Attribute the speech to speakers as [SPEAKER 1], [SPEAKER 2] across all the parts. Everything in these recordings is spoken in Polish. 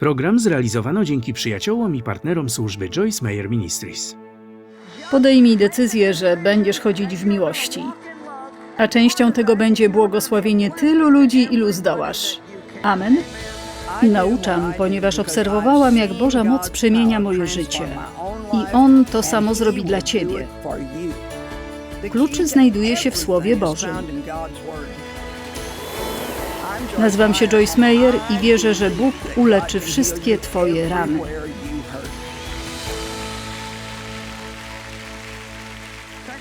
[SPEAKER 1] Program zrealizowano dzięki przyjaciołom i partnerom służby Joyce Meyer Ministries.
[SPEAKER 2] Podejmij decyzję, że będziesz chodzić w miłości. A częścią tego będzie błogosławienie tylu ludzi, ilu zdołasz. Amen. Nauczam, ponieważ obserwowałam, jak Boża moc przemienia moje życie. I On to samo zrobi dla Ciebie. Klucz znajduje się w Słowie Bożym. Nazywam się Joyce Meyer i wierzę, że Bóg uleczy wszystkie Twoje rany.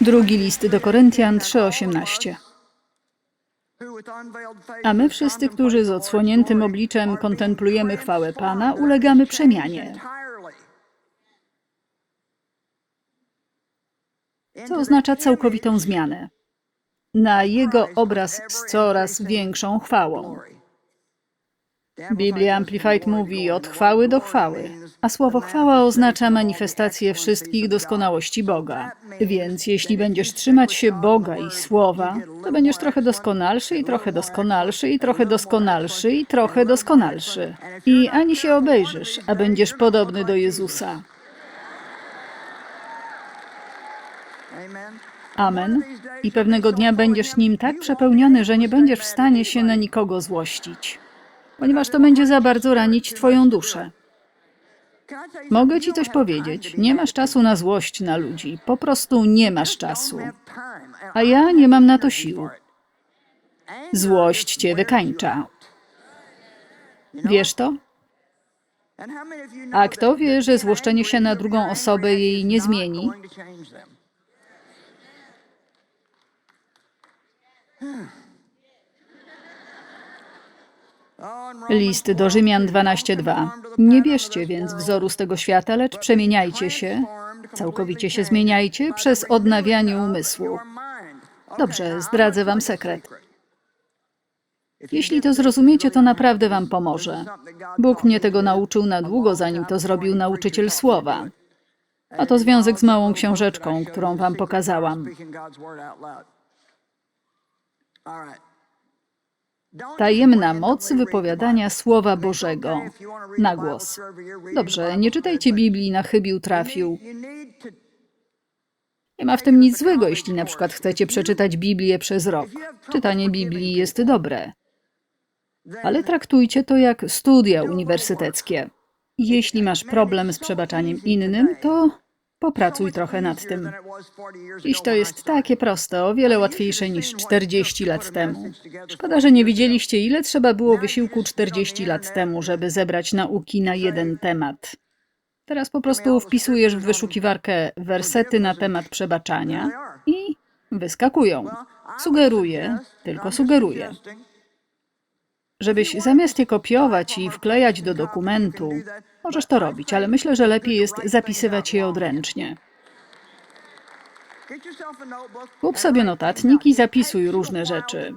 [SPEAKER 2] Drugi list do Koryntian 3:18. A my wszyscy, którzy z odsłoniętym obliczem kontemplujemy chwałę Pana, ulegamy przemianie. Co oznacza całkowitą zmianę. Na Jego obraz z coraz większą chwałą. Biblia Amplified mówi od chwały do chwały, a słowo chwała oznacza manifestację wszystkich doskonałości Boga. Więc jeśli będziesz trzymać się Boga i słowa, to będziesz trochę doskonalszy i trochę doskonalszy i trochę doskonalszy i trochę doskonalszy. I ani się obejrzysz, a będziesz podobny do Jezusa. Amen. I pewnego dnia będziesz nim tak przepełniony, że nie będziesz w stanie się na nikogo złościć, ponieważ to będzie za bardzo ranić Twoją duszę. Mogę Ci coś powiedzieć. Nie masz czasu na złość na ludzi. Po prostu nie masz czasu. A ja nie mam na to sił. Złość Cię wykańcza. Wiesz to? A kto wie, że złoszczenie się na drugą osobę jej nie zmieni? List do Rzymian 12:2. Nie bierzcie więc wzoru z tego świata, lecz przemieniajcie się, całkowicie się zmieniajcie przez odnawianie umysłu. Dobrze, zdradzę wam sekret. Jeśli to zrozumiecie, to naprawdę wam pomoże. Bóg mnie tego nauczył na długo, zanim to zrobił nauczyciel słowa. A to związek z małą książeczką, którą wam pokazałam. Tajemna moc wypowiadania Słowa Bożego na głos. Dobrze, nie czytajcie Biblii na chybił trafił. Nie ma w tym nic złego, jeśli na przykład chcecie przeczytać Biblię przez rok. Czytanie Biblii jest dobre. Ale traktujcie to jak studia uniwersyteckie. Jeśli masz problem z przebaczaniem innym, to popracuj trochę nad tym. Dziś to jest takie proste, o wiele łatwiejsze niż 40 lat temu. Szkoda, że nie widzieliście, ile trzeba było wysiłku 40 lat temu, żeby zebrać nauki na jeden temat. Teraz po prostu wpisujesz w wyszukiwarkę wersety na temat przebaczania i wyskakują. Sugeruję, tylko sugeruję. Żebyś zamiast je kopiować i wklejać do dokumentu, możesz to robić, ale myślę, że lepiej jest zapisywać je odręcznie. Kup sobie notatnik i zapisuj różne rzeczy.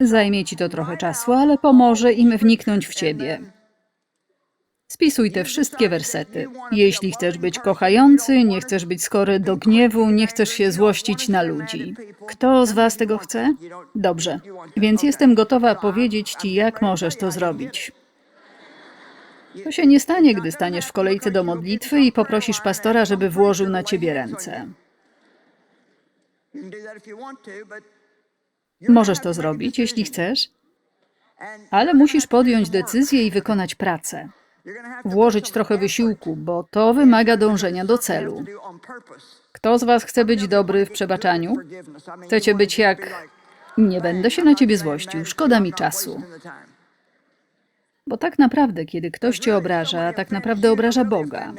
[SPEAKER 2] Zajmie ci to trochę czasu, ale pomoże im wniknąć w ciebie. Spisuj te wszystkie wersety. Jeśli chcesz być kochający, nie chcesz być skory do gniewu, nie chcesz się złościć na ludzi. Kto z Was tego chce? Dobrze. Więc jestem gotowa powiedzieć Ci, jak możesz to zrobić. To się nie stanie, gdy staniesz w kolejce do modlitwy i poprosisz pastora, żeby włożył na ciebie ręce. Możesz to zrobić, jeśli chcesz, ale musisz podjąć decyzję i wykonać pracę. Włożyć trochę wysiłku, bo to wymaga dążenia do celu. Kto z Was chce być dobry w przebaczaniu? Chcecie być jak. Nie będę się na ciebie złościł, szkoda mi czasu. Bo tak naprawdę, kiedy ktoś cię obraża, tak naprawdę obraża Boga.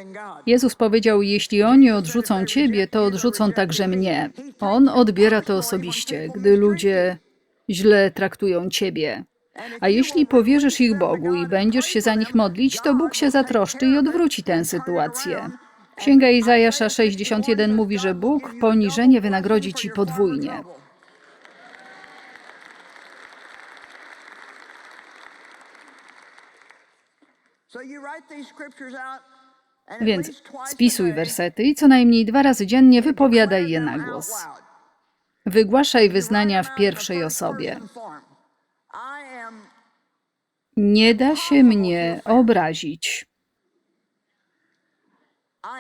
[SPEAKER 2] Jezus powiedział: Jeśli oni odrzucą ciebie, to odrzucą także mnie. On odbiera to osobiście, gdy ludzie źle traktują ciebie. A jeśli powierzysz ich Bogu i będziesz się za nich modlić, to Bóg się zatroszczy i odwróci tę sytuację. Księga Izajasza 61 mówi, że Bóg poniżenie wynagrodzi ci podwójnie. Więc spisuj wersety i co najmniej dwa razy dziennie wypowiadaj je na głos. Wygłaszaj wyznania w pierwszej osobie. Nie da się mnie obrazić.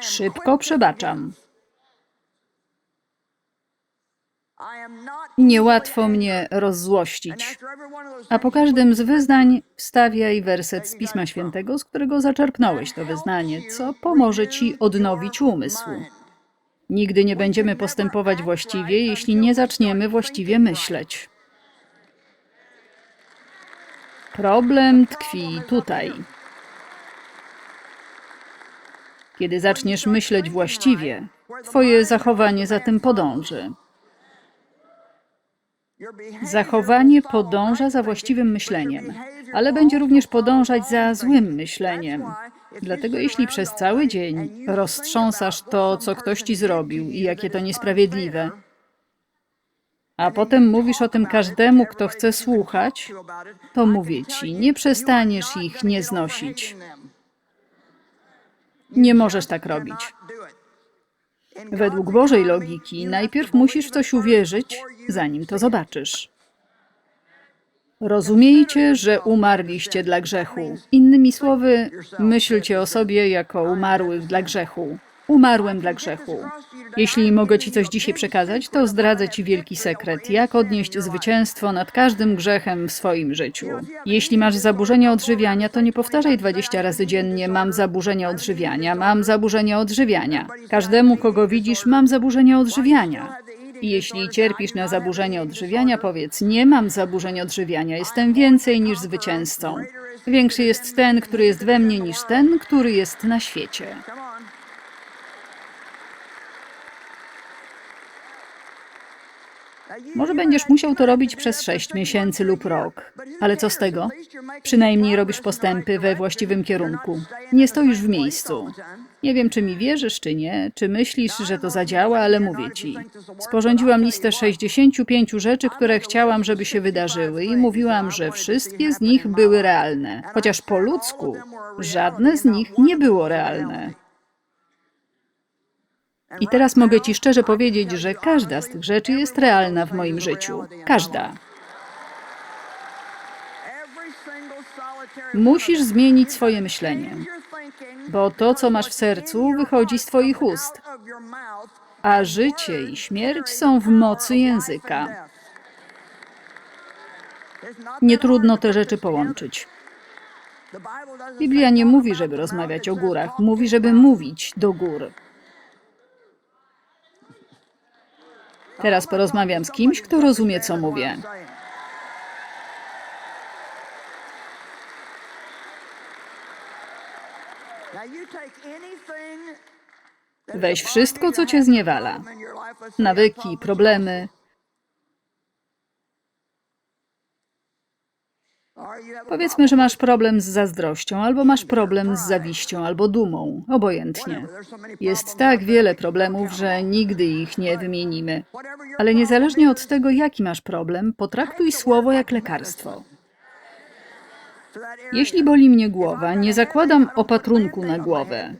[SPEAKER 2] Szybko przebaczam. Niełatwo mnie rozzłościć. A po każdym z wyznań wstawiaj werset z Pisma Świętego, z którego zaczerpnąłeś to wyznanie, co pomoże ci odnowić umysł. Nigdy nie będziemy postępować właściwie, jeśli nie zaczniemy właściwie myśleć. Problem tkwi tutaj. Kiedy zaczniesz myśleć właściwie, twoje zachowanie za tym podąży. Zachowanie podąża za właściwym myśleniem, ale będzie również podążać za złym myśleniem. Dlatego jeśli przez cały dzień roztrząsasz to, co ktoś ci zrobił i jakie to niesprawiedliwe, a potem mówisz o tym każdemu, kto chce słuchać, to mówię ci, nie przestaniesz ich nie znosić. Nie możesz tak robić. Według Bożej logiki najpierw musisz w coś uwierzyć, zanim to zobaczysz. Rozumiejcie, że umarliście dla grzechu. Innymi słowy, myślcie o sobie jako umarłych dla grzechu. Umarłem dla grzechu. Jeśli mogę Ci coś dzisiaj przekazać, to zdradzę Ci wielki sekret, jak odnieść zwycięstwo nad każdym grzechem w swoim życiu. Jeśli masz zaburzenia odżywiania, to nie powtarzaj 20 razy dziennie: Mam zaburzenia odżywiania, mam zaburzenia odżywiania. Każdemu, kogo widzisz, mam zaburzenia odżywiania. I jeśli cierpisz na zaburzenie odżywiania, powiedz: Nie mam zaburzeń odżywiania, jestem więcej niż zwycięzcą. Większy jest ten, który jest we mnie, niż ten, który jest na świecie. Może będziesz musiał to robić przez sześć miesięcy lub rok. Ale co z tego? Przynajmniej robisz postępy we właściwym kierunku. Nie stoisz w miejscu. Nie wiem, czy mi wierzysz, czy nie, czy myślisz, że to zadziała, ale mówię ci. Sporządziłam listę 65 rzeczy, które chciałam, żeby się wydarzyły, i mówiłam, że wszystkie z nich były realne. Chociaż po ludzku żadne z nich nie było realne. I teraz mogę Ci szczerze powiedzieć, że każda z tych rzeczy jest realna w moim życiu. Każda. Musisz zmienić swoje myślenie, bo to, co masz w sercu, wychodzi z Twoich ust, a życie i śmierć są w mocy języka. Nie trudno te rzeczy połączyć. Biblia nie mówi, żeby rozmawiać o górach, mówi, żeby mówić do gór. Teraz porozmawiam z kimś, kto rozumie, co mówię. Weź wszystko, co cię zniewala. Nawyki, problemy. Powiedzmy, że masz problem z zazdrością, albo masz problem z zawiścią, albo dumą, obojętnie. Jest tak wiele problemów, że nigdy ich nie wymienimy. Ale niezależnie od tego, jaki masz problem, potraktuj słowo jak lekarstwo. Jeśli boli mnie głowa, nie zakładam opatrunku na głowę.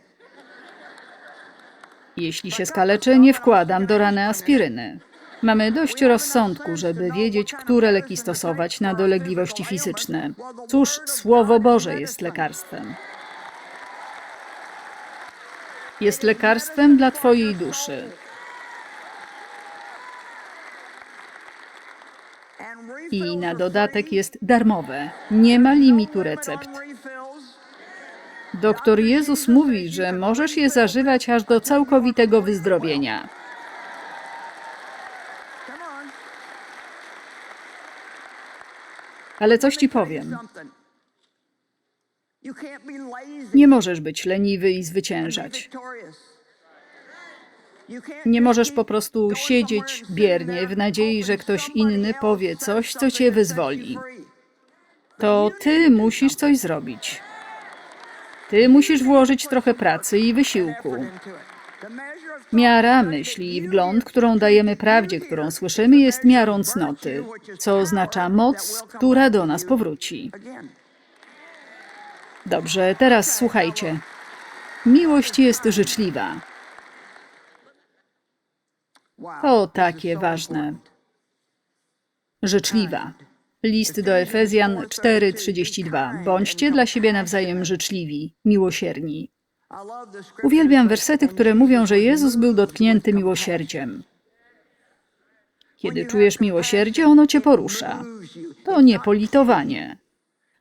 [SPEAKER 2] Jeśli się skaleczę, nie wkładam do rany aspiryny. Mamy dość rozsądku, żeby wiedzieć, które leki stosować na dolegliwości fizyczne. Cóż, Słowo Boże jest lekarstwem. Jest lekarstwem dla Twojej duszy. I na dodatek jest darmowe. Nie ma limitu recept. Doktor Jezus mówi, że możesz je zażywać aż do całkowitego wyzdrowienia. Ale coś ci powiem. Nie możesz być leniwy i zwyciężać. Nie możesz po prostu siedzieć biernie w nadziei, że ktoś inny powie coś, co cię wyzwoli. To ty musisz coś zrobić. Ty musisz włożyć trochę pracy i wysiłku. Miara myśli i wgląd, którą dajemy prawdzie, którą słyszymy, jest miarą cnoty, co oznacza moc, która do nas powróci. Dobrze, teraz słuchajcie. Miłość jest życzliwa. To takie ważne. Życzliwa. List do Efezjan 4:32. Bądźcie dla siebie nawzajem życzliwi, miłosierni. Uwielbiam wersety, które mówią, że Jezus był dotknięty miłosierdziem. Kiedy czujesz miłosierdzie, ono cię porusza. To nie politowanie.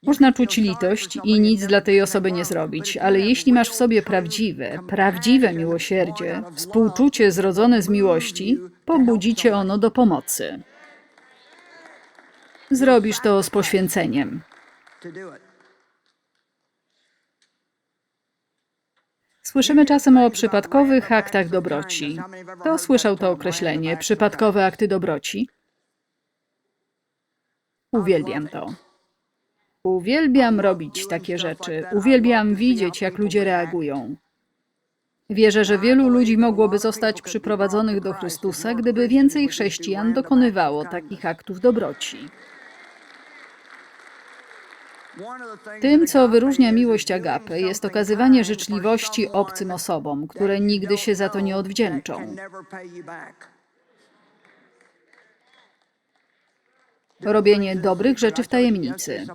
[SPEAKER 2] Można czuć litość i nic dla tej osoby nie zrobić, ale jeśli masz w sobie prawdziwe, prawdziwe miłosierdzie, współczucie zrodzone z miłości, pobudzi cię ono do pomocy. Zrobisz to z poświęceniem. Słyszymy czasem o przypadkowych aktach dobroci. Kto słyszał to określenie przypadkowe akty dobroci? Uwielbiam to. Uwielbiam robić takie rzeczy. Uwielbiam widzieć, jak ludzie reagują. Wierzę, że wielu ludzi mogłoby zostać przyprowadzonych do Chrystusa, gdyby więcej chrześcijan dokonywało takich aktów dobroci. Tym, co wyróżnia miłość agapy, jest okazywanie życzliwości obcym osobom, które nigdy się za to nie odwdzięczą. Robienie dobrych rzeczy w tajemnicy.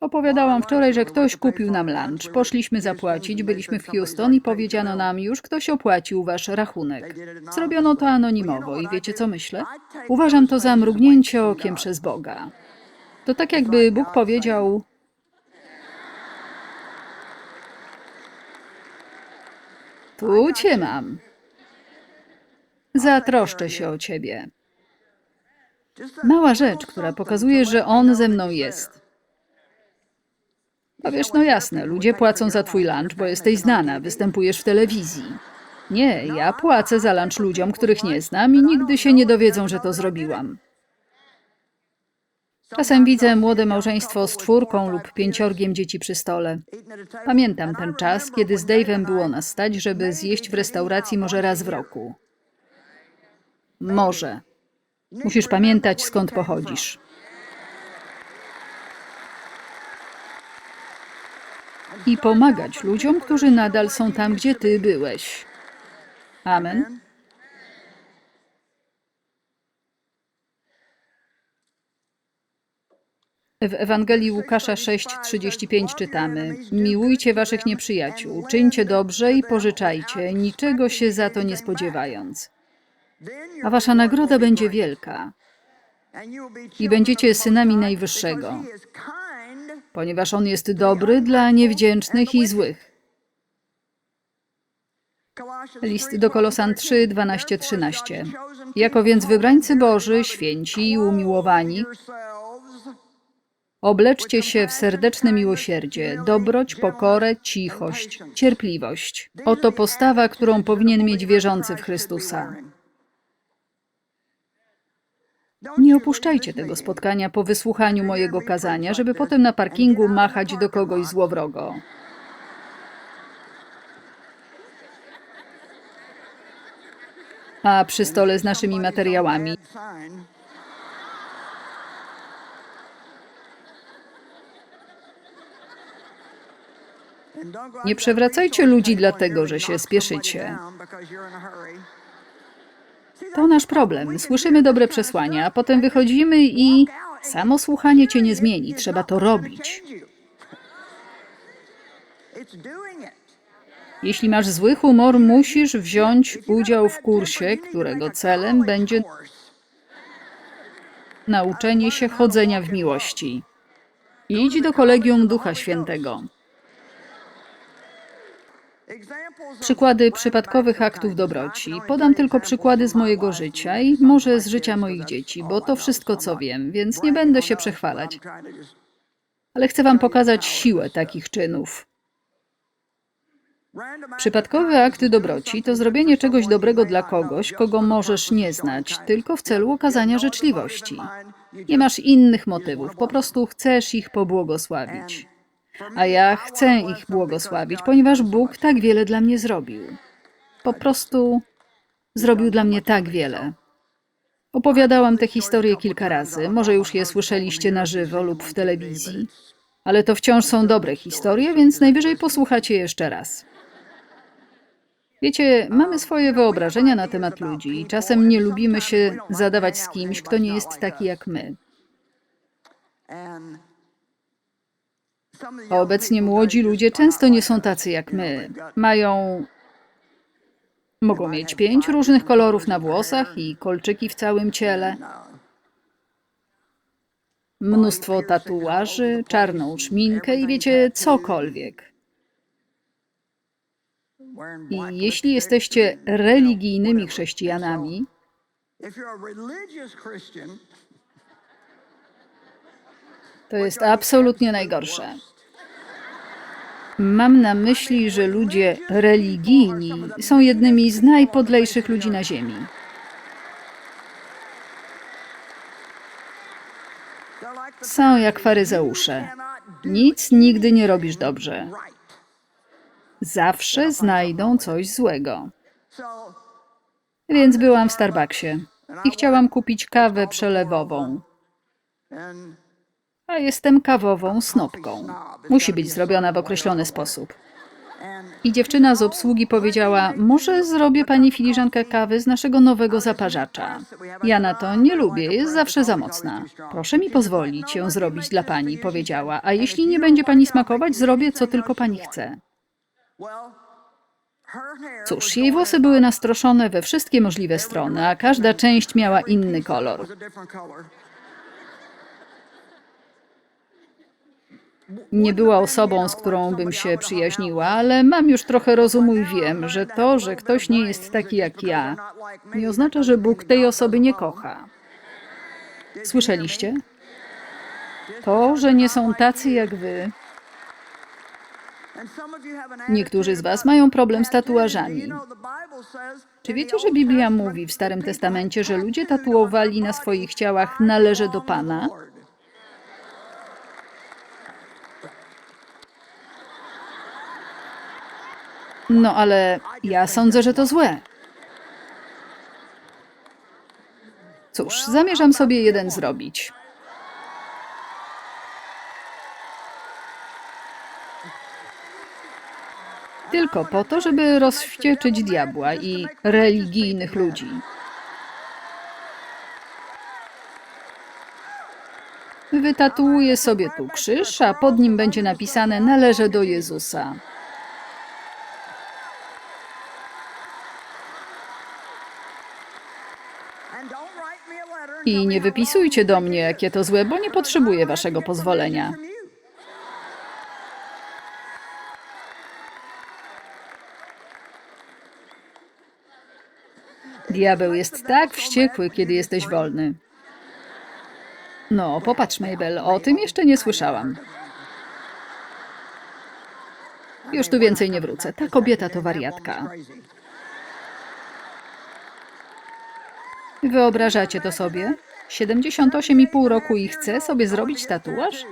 [SPEAKER 2] Opowiadałam wczoraj, że ktoś kupił nam lunch. Poszliśmy zapłacić, byliśmy w Houston i powiedziano nam, już ktoś opłacił wasz rachunek. Zrobiono to anonimowo i wiecie co myślę? Uważam to za mrugnięcie okiem przez Boga. To tak jakby Bóg powiedział: Tu cię mam. Zatroszczę się o ciebie. Mała rzecz, która pokazuje, że On ze mną jest. Powiesz, no jasne, ludzie płacą za twój lunch, bo jesteś znana, występujesz w telewizji. Nie, ja płacę za lunch ludziom, których nie znam i nigdy się nie dowiedzą, że to zrobiłam. Czasem widzę młode małżeństwo z czwórką lub pięciorgiem dzieci przy stole. Pamiętam ten czas, kiedy z Dave'em było nas stać, żeby zjeść w restauracji może raz w roku. Może. Musisz pamiętać, skąd pochodzisz. I pomagać ludziom, którzy nadal są tam, gdzie ty byłeś. Amen. W Ewangelii Łukasza 6:35 czytamy: Miłujcie waszych nieprzyjaciół, czyńcie dobrze i pożyczajcie, niczego się za to nie spodziewając. A wasza nagroda będzie wielka i będziecie synami Najwyższego, ponieważ On jest dobry dla niewdzięcznych i złych. List do Kolosan 3, 12, 13. Jako więc wybrańcy Boży, święci i umiłowani, obleczcie się w serdeczne miłosierdzie, dobroć, pokorę, cichość, cierpliwość. Oto postawa, którą powinien mieć wierzący w Chrystusa. Nie opuszczajcie tego spotkania po wysłuchaniu mojego kazania, żeby potem na parkingu machać do kogoś złowrogo. A przy stole z naszymi materiałami Nie przewracajcie ludzi dlatego, że się spieszycie. To nasz problem. Słyszymy dobre przesłania, a potem wychodzimy i samo słuchanie cię nie zmieni. Trzeba to robić. Jeśli masz zły humor, musisz wziąć udział w kursie, którego celem będzie nauczenie się chodzenia w miłości. Idź do kolegium Ducha Świętego. Przykłady przypadkowych aktów dobroci. Podam tylko przykłady z mojego życia i może z życia moich dzieci, bo to wszystko, co wiem, więc nie będę się przechwalać. Ale chcę Wam pokazać siłę takich czynów. Przypadkowe akty dobroci to zrobienie czegoś dobrego dla kogoś, kogo możesz nie znać, tylko w celu okazania życzliwości. Nie masz innych motywów, po prostu chcesz ich pobłogosławić. A ja chcę ich błogosławić, ponieważ Bóg tak wiele dla mnie zrobił. Po prostu zrobił dla mnie tak wiele. Opowiadałam te historie kilka razy, może już je słyszeliście na żywo lub w telewizji, ale to wciąż są dobre historie, więc najwyżej posłuchacie jeszcze raz. Wiecie, mamy swoje wyobrażenia na temat ludzi i czasem nie lubimy się zadawać z kimś, kto nie jest taki jak my. Obecnie młodzi ludzie często nie są tacy jak my. Mają. Mogą mieć pięć różnych kolorów na włosach i kolczyki w całym ciele, mnóstwo tatuaży, czarną szminkę i wiecie, cokolwiek. I jeśli jesteście religijnymi chrześcijanami, to jest absolutnie najgorsze. Mam na myśli, że ludzie religijni są jednymi z najpodlejszych ludzi na Ziemi. Są jak faryzeusze. Nic nigdy nie robisz dobrze. Zawsze znajdą coś złego. Więc byłam w Starbucksie i chciałam kupić kawę przelewową. A jestem kawową snopką. Musi być zrobiona w określony sposób. I dziewczyna z obsługi powiedziała: Może zrobię pani filiżankę kawy z naszego nowego zaparzacza. Ja na to nie lubię, jest zawsze za mocna. Proszę mi pozwolić ją zrobić dla pani, powiedziała. A jeśli nie będzie pani smakować, zrobię co tylko pani chce. Cóż, jej włosy były nastroszone we wszystkie możliwe strony, a każda część miała inny kolor. Nie była osobą, z którą bym się przyjaźniła, ale mam już trochę rozumu i wiem, że to, że ktoś nie jest taki jak ja, nie oznacza, że Bóg tej osoby nie kocha. Słyszeliście? To, że nie są tacy jak wy. Niektórzy z Was mają problem z tatuażami. Czy wiecie, że Biblia mówi w Starym Testamencie, że ludzie tatuowali na swoich ciałach należy do Pana? No ale ja sądzę, że to złe. Cóż, zamierzam sobie jeden zrobić. Tylko po to, żeby rozwścieczyć diabła i religijnych ludzi. Wytatuuję sobie tu krzyż, a pod nim będzie napisane należę do Jezusa. I nie wypisujcie do mnie, jakie to złe, bo nie potrzebuję waszego pozwolenia. Diabeł jest tak wściekły, kiedy jesteś wolny. No, popatrz, Mabel, o tym jeszcze nie słyszałam. Już tu więcej nie wrócę. Ta kobieta to wariatka. Wyobrażacie to sobie? 78,5 roku i chce sobie zrobić tatuaż?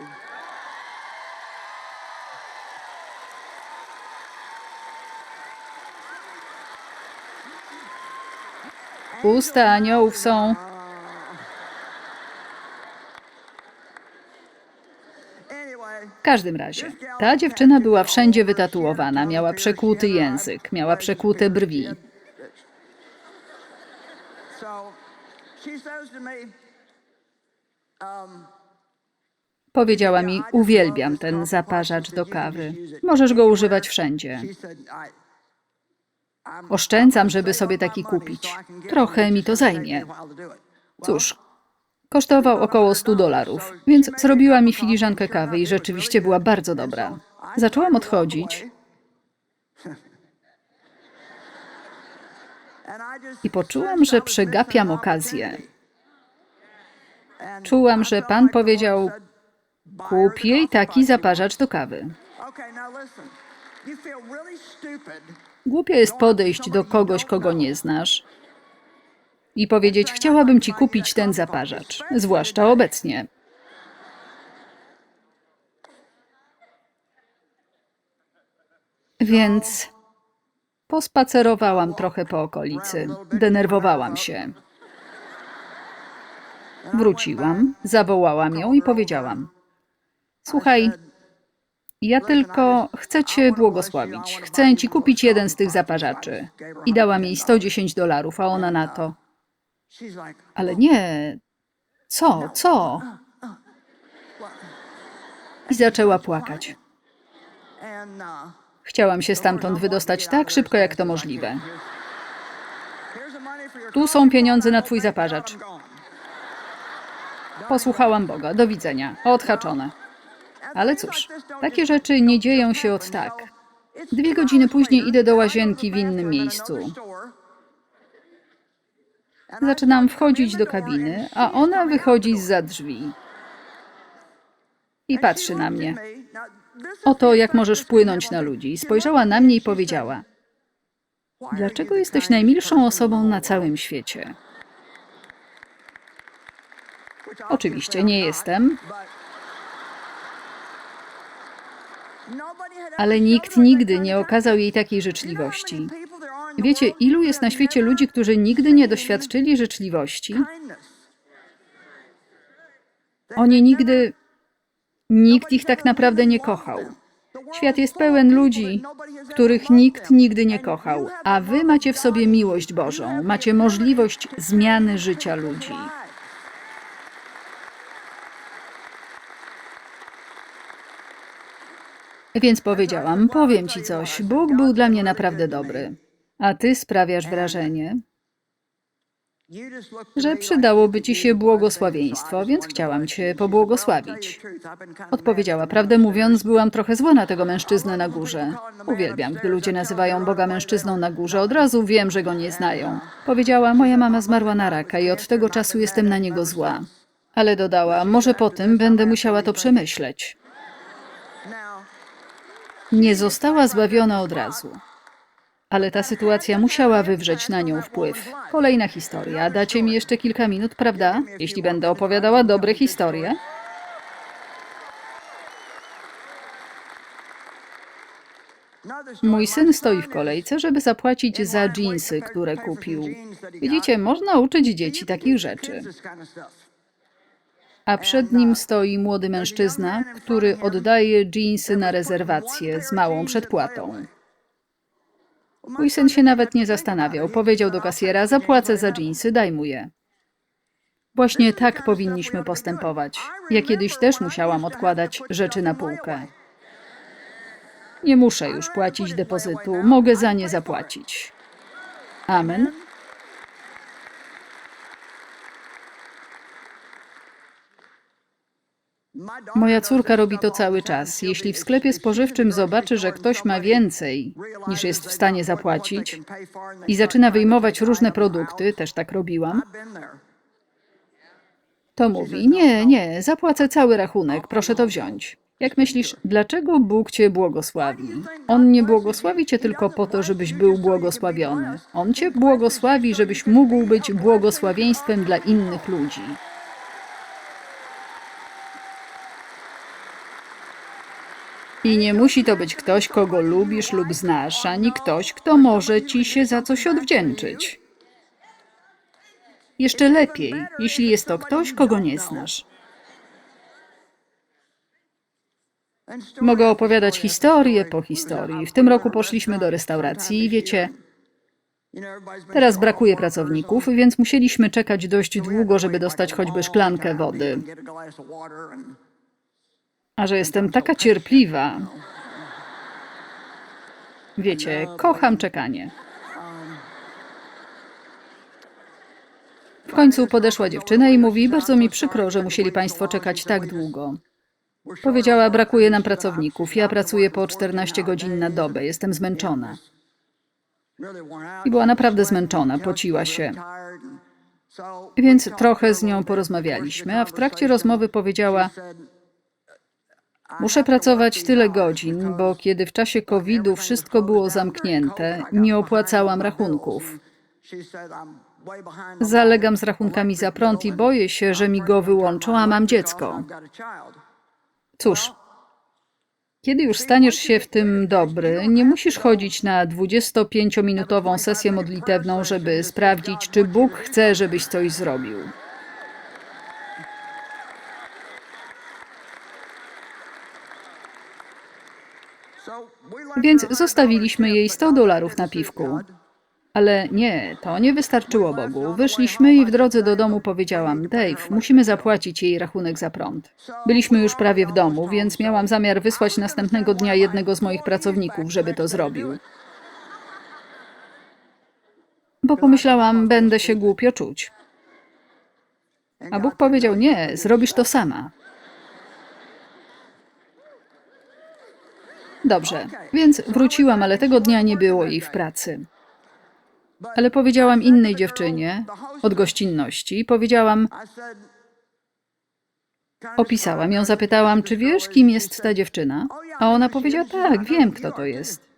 [SPEAKER 2] Usta aniołów są. W każdym razie, ta dziewczyna była wszędzie wytatuowana, miała przekłuty język, miała przekłute brwi. Powiedziała mi: Uwielbiam ten zaparzacz do kawy. Możesz go używać wszędzie. Oszczędzam, żeby sobie taki kupić. Trochę mi to zajmie. Cóż, kosztował około 100 dolarów, więc zrobiła mi filiżankę kawy i rzeczywiście była bardzo dobra. Zaczęłam odchodzić i poczułam, że przegapiam okazję. Czułam, że pan powiedział: Kup jej taki zaparzacz do kawy. Głupio jest podejść do kogoś, kogo nie znasz i powiedzieć: Chciałabym ci kupić ten zaparzacz, zwłaszcza obecnie. Więc pospacerowałam trochę po okolicy. Denerwowałam się. Wróciłam, zawołałam ją i powiedziałam: Słuchaj, ja tylko chcę Cię błogosławić. Chcę Ci kupić jeden z tych zaparzaczy. I dałam jej 110 dolarów, a ona na to. Ale nie. Co, co? i zaczęła płakać. Chciałam się stamtąd wydostać tak szybko, jak to możliwe. Tu są pieniądze na twój zaparzacz. Posłuchałam Boga. Do widzenia. Odhaczone. Ale cóż, takie rzeczy nie dzieją się od tak. Dwie godziny później idę do łazienki w innym miejscu. Zaczynam wchodzić do kabiny, a ona wychodzi za drzwi i patrzy na mnie. Oto jak możesz wpłynąć na ludzi. Spojrzała na mnie i powiedziała: Dlaczego jesteś najmilszą osobą na całym świecie? Oczywiście nie jestem, ale nikt nigdy nie okazał jej takiej życzliwości. Wiecie, ilu jest na świecie ludzi, którzy nigdy nie doświadczyli życzliwości? Oni nigdy. Nikt ich tak naprawdę nie kochał. Świat jest pełen ludzi, których nikt nigdy nie kochał, a wy macie w sobie miłość Bożą, macie możliwość zmiany życia ludzi. Więc powiedziałam: Powiem ci coś, Bóg był dla mnie naprawdę dobry, a ty sprawiasz wrażenie, że przydałoby ci się błogosławieństwo, więc chciałam cię pobłogosławić. Odpowiedziała, prawdę mówiąc, byłam trochę zła na tego mężczyznę na górze. Uwielbiam, gdy ludzie nazywają Boga mężczyzną na górze, od razu wiem, że go nie znają. Powiedziała, moja mama zmarła na raka i od tego czasu jestem na niego zła. Ale dodała, może po tym będę musiała to przemyśleć. Nie została zbawiona od razu. Ale ta sytuacja musiała wywrzeć na nią wpływ. Kolejna historia. Dacie mi jeszcze kilka minut, prawda? Jeśli będę opowiadała dobre historie. Mój syn stoi w kolejce, żeby zapłacić za dżinsy, które kupił. Widzicie, można uczyć dzieci takich rzeczy. A przed nim stoi młody mężczyzna, który oddaje dżinsy na rezerwację z małą przedpłatą. Mój syn się nawet nie zastanawiał. Powiedział do kasjera: Zapłacę za dżinsy, daj mu je. Właśnie tak powinniśmy postępować. Ja kiedyś też musiałam odkładać rzeczy na półkę. Nie muszę już płacić depozytu, mogę za nie zapłacić. Amen. Moja córka robi to cały czas. Jeśli w sklepie spożywczym zobaczy, że ktoś ma więcej niż jest w stanie zapłacić i zaczyna wyjmować różne produkty, też tak robiłam, to mówi: Nie, nie, zapłacę cały rachunek, proszę to wziąć. Jak myślisz, dlaczego Bóg cię błogosławi? On nie błogosławi cię tylko po to, żebyś był błogosławiony. On cię błogosławi, żebyś mógł być błogosławieństwem dla innych ludzi. I nie musi to być ktoś, kogo lubisz lub znasz, ani ktoś, kto może ci się za coś odwdzięczyć. Jeszcze lepiej, jeśli jest to ktoś, kogo nie znasz. Mogę opowiadać historię po historii. W tym roku poszliśmy do restauracji i wiecie, teraz brakuje pracowników, więc musieliśmy czekać dość długo, żeby dostać choćby szklankę wody. A że jestem taka cierpliwa. Wiecie, kocham czekanie. W końcu podeszła dziewczyna i mówi: Bardzo mi przykro, że musieli Państwo czekać tak długo. Powiedziała: Brakuje nam pracowników. Ja pracuję po 14 godzin na dobę, jestem zmęczona. I była naprawdę zmęczona, pociła się. Więc trochę z nią porozmawialiśmy, a w trakcie rozmowy powiedziała: Muszę pracować tyle godzin, bo kiedy w czasie COVID-u wszystko było zamknięte, nie opłacałam rachunków. Zalegam z rachunkami za prąd i boję się, że mi go wyłączą, a mam dziecko. Cóż, kiedy już staniesz się w tym dobry, nie musisz chodzić na 25-minutową sesję modlitewną, żeby sprawdzić, czy Bóg chce, żebyś coś zrobił. Więc zostawiliśmy jej 100 dolarów na piwku. Ale nie, to nie wystarczyło Bogu. Wyszliśmy i w drodze do domu powiedziałam: Dave, musimy zapłacić jej rachunek za prąd. Byliśmy już prawie w domu, więc miałam zamiar wysłać następnego dnia jednego z moich pracowników, żeby to zrobił. Bo pomyślałam, będę się głupio czuć. A Bóg powiedział: Nie, zrobisz to sama. Dobrze, więc wróciłam, ale tego dnia nie było jej w pracy. Ale powiedziałam innej dziewczynie od gościnności, powiedziałam, opisałam ją, zapytałam, czy wiesz, kim jest ta dziewczyna? A ona powiedziała, tak, wiem, kto to jest.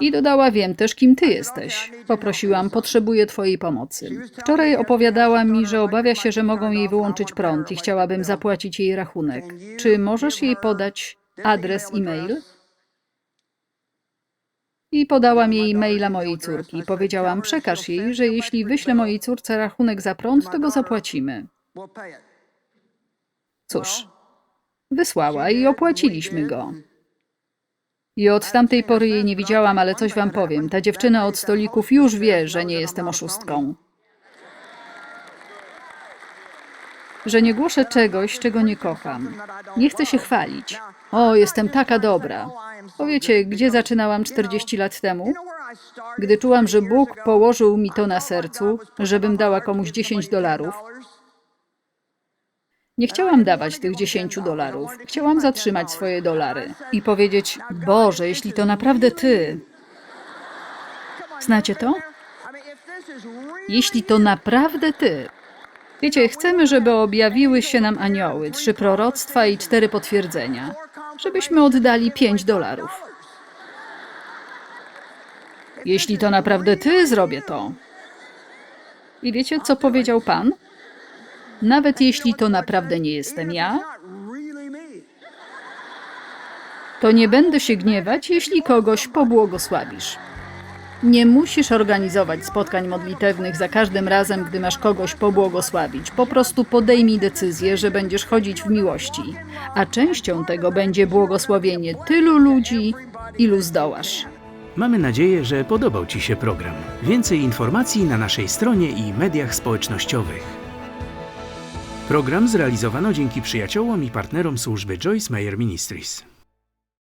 [SPEAKER 2] I dodała, wiem też, kim ty jesteś. Poprosiłam, potrzebuję twojej pomocy. Wczoraj opowiadała mi, że obawia się, że mogą jej wyłączyć prąd i chciałabym zapłacić jej rachunek. Czy możesz jej podać adres e-mail? I podałam jej maila mojej córki. Powiedziałam, przekaż jej, że jeśli wyślę mojej córce rachunek za prąd, to go zapłacimy. Cóż, wysłała i opłaciliśmy go. I od tamtej pory jej nie widziałam, ale coś wam powiem. Ta dziewczyna od stolików już wie, że nie jestem oszustką. Że nie głoszę czegoś, czego nie kocham. Nie chcę się chwalić. O, jestem taka dobra. Powiecie, gdzie zaczynałam 40 lat temu? Gdy czułam, że Bóg położył mi to na sercu, żebym dała komuś 10 dolarów. Nie chciałam dawać tych 10 dolarów. Chciałam zatrzymać swoje dolary i powiedzieć: Boże, jeśli to naprawdę Ty. Znacie to? Jeśli to naprawdę Ty. Wiecie, chcemy, żeby objawiły się nam anioły, trzy proroctwa i cztery potwierdzenia, żebyśmy oddali 5 dolarów. Jeśli to naprawdę Ty, zrobię to. I wiecie, co powiedział Pan? Nawet jeśli to naprawdę nie jestem ja, to nie będę się gniewać, jeśli kogoś pobłogosławisz. Nie musisz organizować spotkań modlitewnych za każdym razem, gdy masz kogoś pobłogosławić. Po prostu podejmij decyzję, że będziesz chodzić w miłości, a częścią tego będzie błogosławienie tylu ludzi, ilu zdołasz.
[SPEAKER 1] Mamy nadzieję, że podobał Ci się program. Więcej informacji na naszej stronie i mediach społecznościowych. Program zrealizowano dzięki przyjaciołom i partnerom służby Joyce Meyer Ministries.